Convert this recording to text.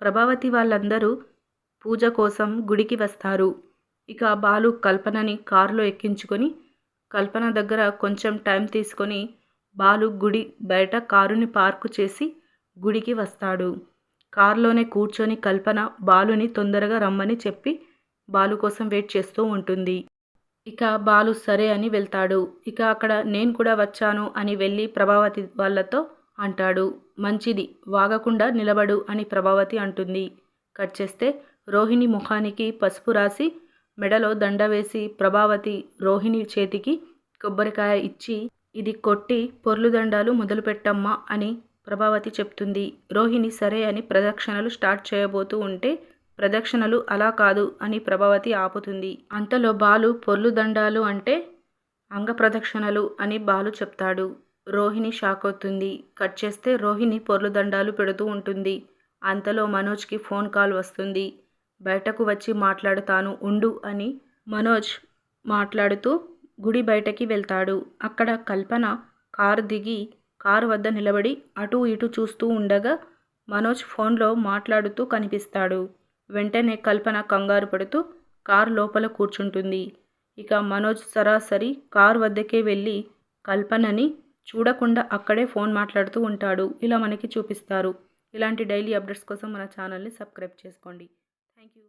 ప్రభావతి వాళ్ళందరూ పూజ కోసం గుడికి వస్తారు. ఇక బాలు కల్పనని కారులో ఎక్కించుకొని కల్పన దగ్గర కొంచెం టైం తీసుకొని బాలు గుడి బయట కారుని పార్కు చేసి గుడికి వస్తాడు. కారులోనే కూర్చొని కల్పన బాలుని తొందరగా రమ్మని చెప్పి బాలు కోసం వెయిట్ చేస్తూ ఉంటుంది. ఇక బాలు సరే అని వెళ్తాడు. ఇక అక్కడ నేను కూడా వచ్చాను అని వెళ్ళి ప్రభావతి వాళ్ళతో అంటాడు. మంచిది వాగకుండా నిలబడు అని ప్రభావతి అంటుంది. కట్ చేస్తే రోహిణి ముఖానికి పసుపు రాసి మెడలో దండ వేసి ప్రభావతి రోహిణి చేతికి కొబ్బరికాయ ఇచ్చి ఇది కొట్టి పొర్లు దండాలు మొదలుపెట్టమ్మా అని ప్రభావతి చెప్తుంది. రోహిణి సరే అని ప్రదక్షిణలు స్టార్ట్ చేయబోతూ ఉంటే ప్రదక్షిణలు అలా కాదు అని ప్రభావతి ఆపుతుంది. అంతలో బాలు పొర్లు దండాలు అంటే అంగ ప్రదక్షిణలు అని బాలు చెప్తాడు. రోహిణి షాక్ అవుతుంది. కట్ చేస్తే రోహిణి పొర్లు దండాలు పెడుతూ ఉంటుంది. అంతలో మనోజ్కి ఫోన్ కాల్ వస్తుంది. బయటకు వచ్చి మాట్లాడుతాను ఉండు అని మనోజ్ మాట్లాడుతూ గుడి బయటకి వెళ్తాడు. అక్కడ కల్పన కారు దిగి కారు వద్ద నిలబడి అటు ఇటు చూస్తూ ఉండగా మనోజ్ ఫోన్లో మాట్లాడుతూ కనిపిస్తాడు. వెంటనే కల్పన కంగారు పడుతూ కారు లోపల కూర్చుంటుంది. ఇక మనోజ్ సరాసరి కారు వద్దకే వెళ్ళి కల్పనని చూడకుండా అక్కడే ఫోన్ మాట్లాడుతూ ఉంటాడు. ఇలా మనకి చూపిస్తారు. ఇలాంటి డైలీ అప్డేట్స్ కోసం మన ఛానల్ని సబ్స్క్రైబ్ చేసుకోండి. Thank you